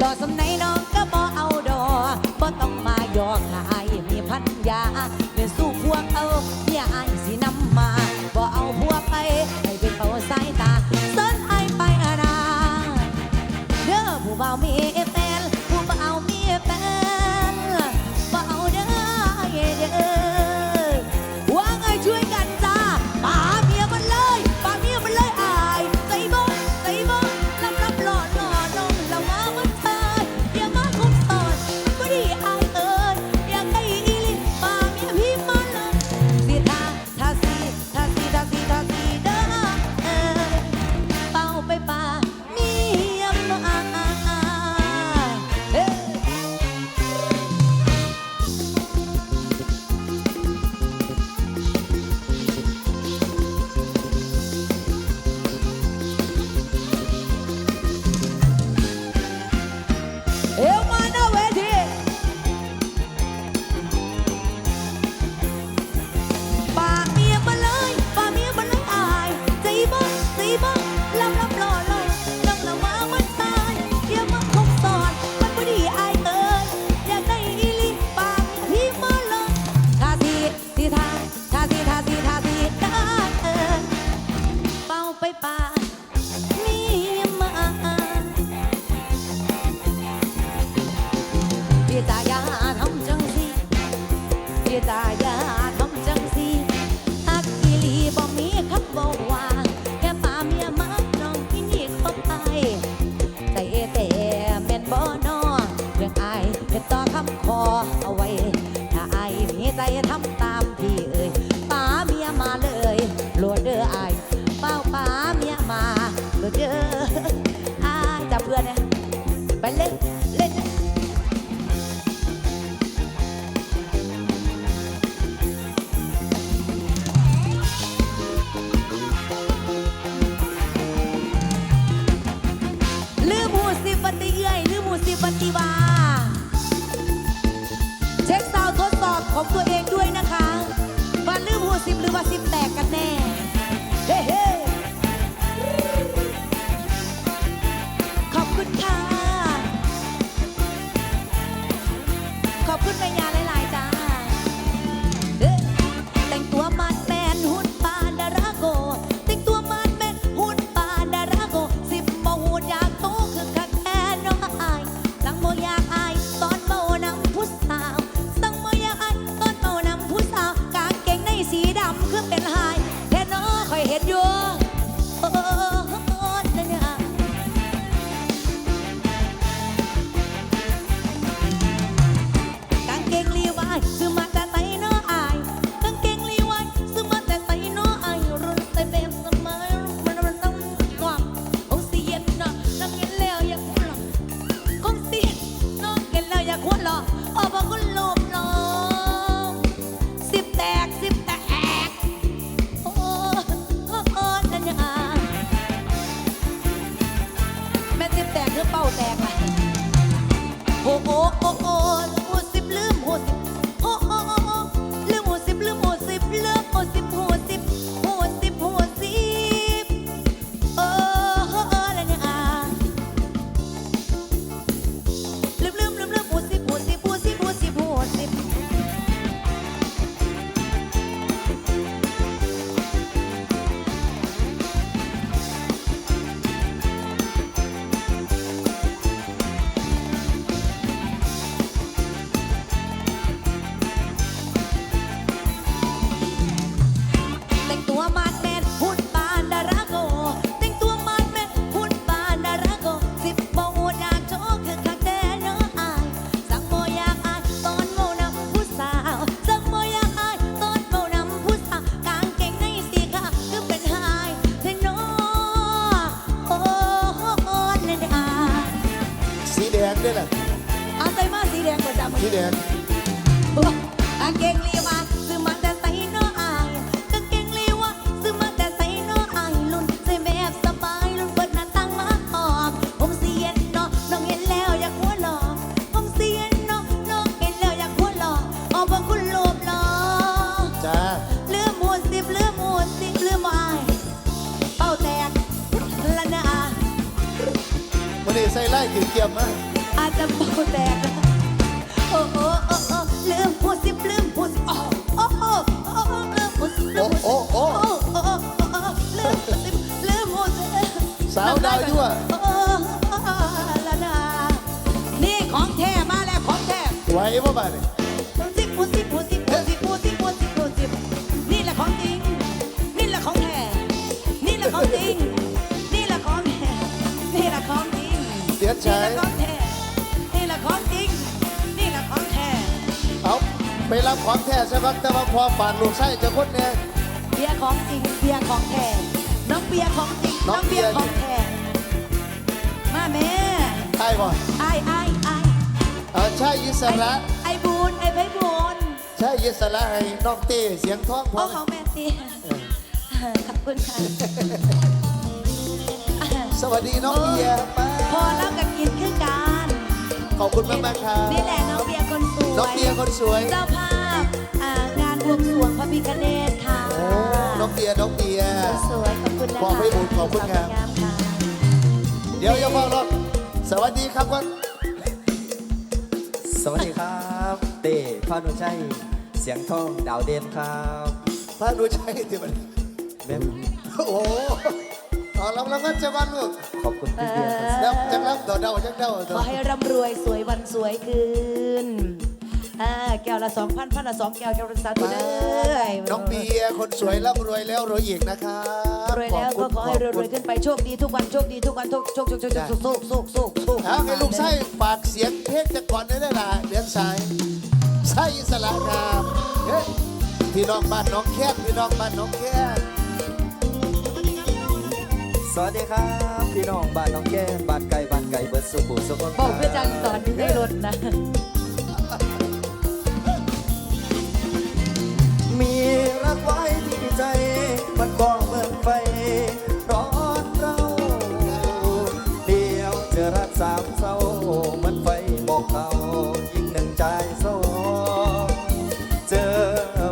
หล่อส มีใจทำ ไปรับของแท้ใช่ไหมแต่ว่าพอฝานลูกไส้จะคนเนี่ย เบียร์ของจริงเบียร์ของแท้น้องเบียร์ของจริงน้น้อองงเบีเบียยร์ร์ของแท้มาแม่ใช่ป่ะไอ้ไอ้ไอ้เอาใช่ยิสระไอ้บูนไอ้ไพบูนใช่ยิสระให้น้องเต้เสียงท้องพโอ้อของแม่ตีขอบคุณค่ะสวัสดีน้องเบียร์มาพอแล้วกับกินคือการขอบคุณมากมากๆครับนี่แหละ น้องเบียร์คนสวยน้องเบียร์คนสวย เจ้าภาพอ่างานบวงสรวงพระพิฆเนศค่ะโอ้น้องเบียร์น้องเบียร์ สวยขอบคุณนะคะขอบให้บุญขอบคุณครับขงามค่ะเดี๋ยวอย่าบอกหรอกสวัสดีครับว่าสวัสดีครับ เต้พานุชัยเสียงทองดาวเด่นครับพระดูใช่ที่มันแม่มโอ้โหเอาลำแล้วก็จะวันลูกขอบคุณพี่เบียร์ครับแล้วจังรับต่อเดาจังเดาขต่ออให้ร่ำรวยสวยวันสวยคืน อ่าแก้วละสองพันพันละสองแก้วแก้วละสามตัวเด้อน้องเบียร์คนสวยร่ำรวยแล้วรวยอีกนะครับรวยแล้วก็ขอให้รวยๆขึ้นไปโชคดีทุกวันโชคดีทุกวันโชคโชคโชคโชคโชคโชคโชคโชคโชคโชคเอาให้ลูกไส้ฝากเสียงเพลงจะก่อนได้ได้ล่ะเดือนสายไส้อิสระครับเฮ้ยพี่น้องบ้านน้องแค้นพี่น้องบ้านน้องแค้นสวัสดีครับพี่น้องบ้านน้องแก้มบ้านไก่บ้านไก่เบิร์ดสุขุสุขนบอกเพื่อจังสอนอยู่ในรถนะ ไว้ที่ใจ มันก็เมือนไฟ ร้อนเราเดียวเจอรักสามเศร้ามือนไฟบอกเขายิ่งหนึ่งใจโซเจอ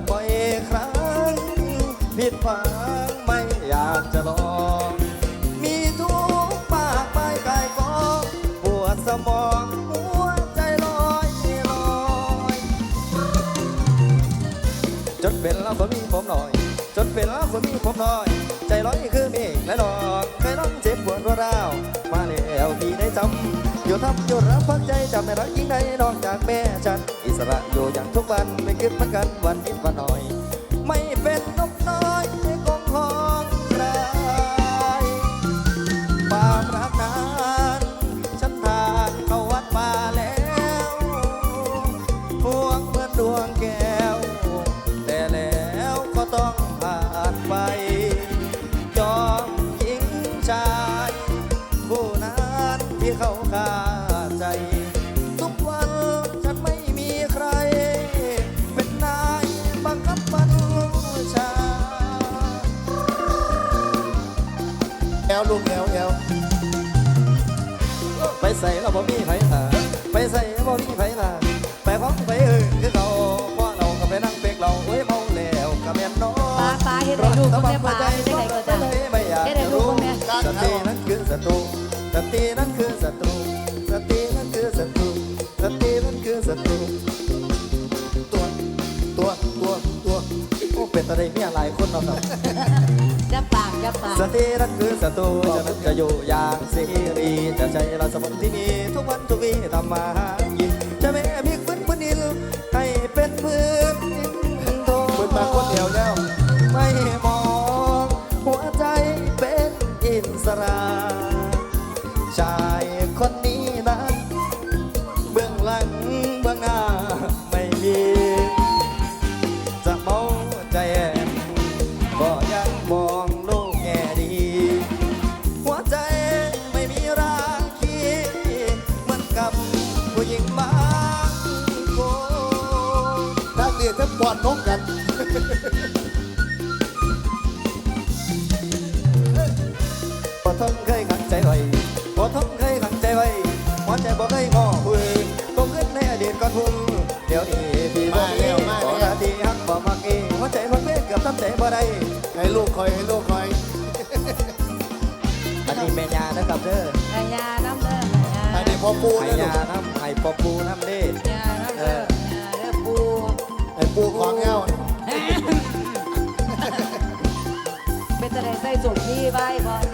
บ่อยครั้ง ผิดพลาดไม่อยากจะลอง มีทุกข์มากมายกายกองปวดสมองหัวใจลอยลอย จนเป็นแล้วคนมี ผมหน่อย จนเป็นแล้วคนมีผมหน่อย ใจร้อยคือเมฆและดอกเคยร้องเจ็บปวดราวมาแล้วพี่ได้จำอยู่ทำอยู่รับพักใจจำไม่รักยิ่งใดนอกจากแม่ฉัน อิสระอยู่อย่างทุกวันไม่คิดเหมือนกันวันนิดวันหน่อย ไม่เป็นนกน้อย ใส่เราบ่มีไผหาไปใส่บ่มีไผหาไปของไปเออคือเขาเพราะเราก็ไปนั่งเป็กเราเอ้ยเมาแล้วก็แม่นน้อปลาปลาเฮ็ดให้ลูกคนแม่ปลาเฮ็ดให้ก็จ้ะไม่อยากเฮ็ดให้จะลูกรู้คนแม่สตินั้นคือศัตรูสตินั้นคือศัตรู โอ้เป็นอะไรเมียหลายคนเนาะครับจะปากจะปากสตินั้นคือศัตรูจะนั้นจะอยู่อย่างเสรีจะใช้เราสมองที่มีทุกวันทุกวีทำมาหากินจะไม่พลิกฟื้นพื้นดินให้เป็นพื้นดินทองเปิดมาคนแอลแล้วไม่มอง หัวใจเป็นอิสระชา ทนเคยขังใจไว้บ่ทนเคยขังใจไว้หัวใจบ่เคยงอพื้นคงขึ้นในอดีตก่อนพุ่มเดี๋ยวนี้พี่บ่มีบ่กะทีหักบ่มักเองหัวใจมักเพื่อเกือบทำใจบ่ได้ให้ลูกคอยให้ลูกคอยอันนี้แม่ยานะครับเด้อไข่ยาน้ำเด้อไข่ด้พ่อปูนะลูยากน้ำไข่ปอปูน้ำเด้ยาน้ำเด้อไข่ยาด้อปูไอ้ปูของเงาเป็นอะไรใส่ส่งพี่ใบบอล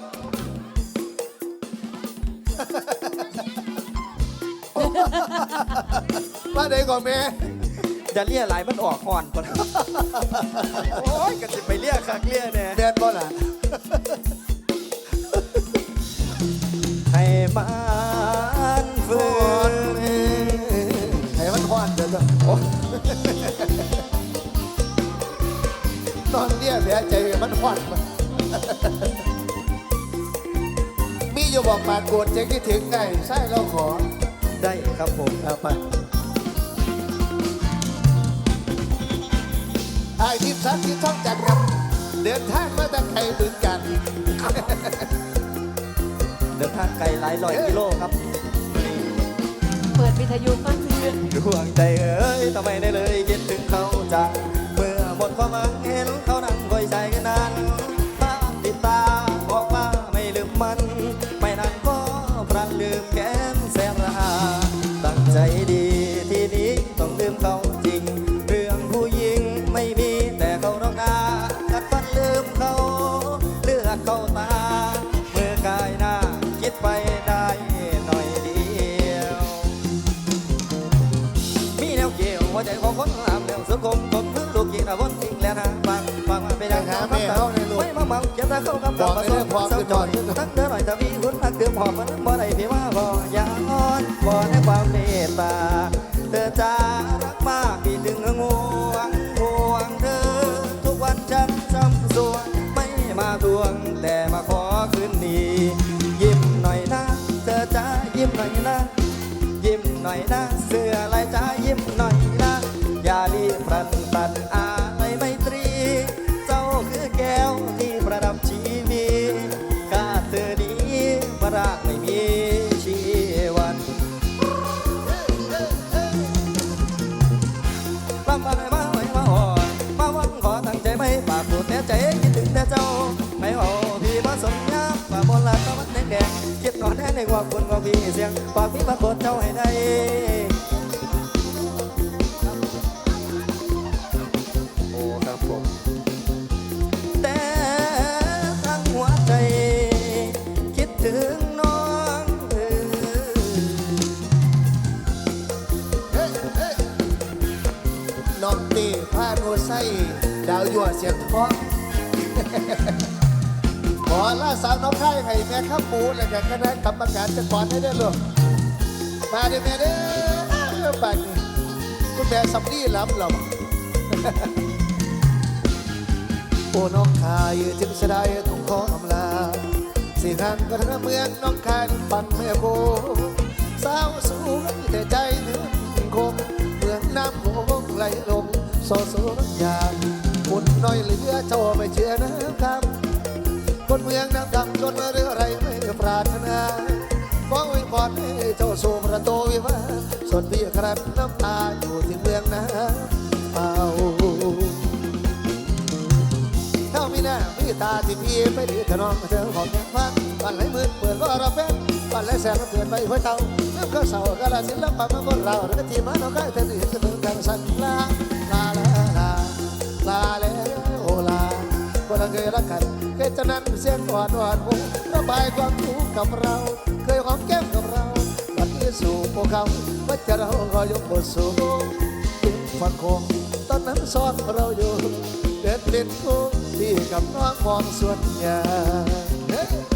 ดก่อนแม่อย่าเลี่ยหลายมันออกห่อนก่อนโอ้ยกันสิไปเลี่ยคักเลี่ยแน่แม่นบ่ล่ะให้มันฝืก่อนนเอ้ยให้มันฮ้อนเด้อเด้อโอ้นอนเรียแผลใจให้มันฮ้อนมามีอยู่บอกปากโกรธใจคิดถึงไงใช่เราขอ ได้ครับผมเอาไปไอ้ทิพย์สักทิพย์ท่องจัดครับ เดินทางมาตั้งไกลบึงกัน เดินทางไกลหลายร้อยกิโลครับ เปิดวิทยุฟังเสียงดวงใจเอ้ยทำไมได้เลยคิดถึงเขาจัง ใจของคนงามแล้วสุดคมผมคือลูกยิงนะวนทิ้งแล้วนะฟังฟังไปดังหาแม่เขาในลูกไม่มาเมาเก็บตาเข้ากับบอกให้เรื่องความเศร้าเป็นจอดตั้งเดินหน่อยแต่มีหุ่นักเติมหอมมันบ่ได้พี่ว่าบ่อย่าอ่อนบ่ในความเมตตาเธอจะรักมากพี่ถึงง่วง งแดงคิดนอนแน่ในความคุณของพี่เสียงฝากพี่มาโปรดเจ้าให้ได้โอ้ครับผมแต่ทั้งหัวใจ คิดถึงน้องเออเฮ้ยเฮ้ยน้องตีพาโนไซดาวยั่วเสียงเพราะ ขอล่าสาวน้องไข่ให้แม่ข้าปูและแขกคณะกรรมการจะกอนให้ได้ลูกมาเด้อแม่เด้อป่านนี้คุณแม่สำลีล้ำเราโอ้น้องคายจึงสดายต้องขออำลาสิห่างกันเมืองน้องคายปั่นแม่โบสาวสูงแต่ใจเหนือคงเมืองน้ำโขงไหลลงโซโซรักยางคุณน้อยเหลือเจ้าไม่เชื่อนะ คนเมืองน้ำดำจนเรืออะไรไม่ปรารถนาขออวยพรให้เจ้าสู่ประตูวิวาส่วนพี่ครันน้ำตาอยู่ที่เมืองน้ำเป่าเท่ามีหน้ามีตาที่พี่ไปดีถนอมเธอของแก้ฟังวันไหลมือเปิดก็เราแฟนวันไหลแสงเปิดไปหัวเตาเริ่มก็เสาก็ลาศิลปะมาบนเราเรื่องที่มาเราใกล้เธอดีจะถึงกันสันลาลาลา กันเคยจะนั้นเสียงอ่อนหวานหูระบายความทุกข์กับเรา เคยหอมแก้มกับเราวันนี้สู่พวกเขาว่าจะเราก็ยกบทสูงถึงฟันคงตอนนั้นซ้อนเราอยู่เด็ดเล่นคู่ที่กับน้องมองส่วนใหญ่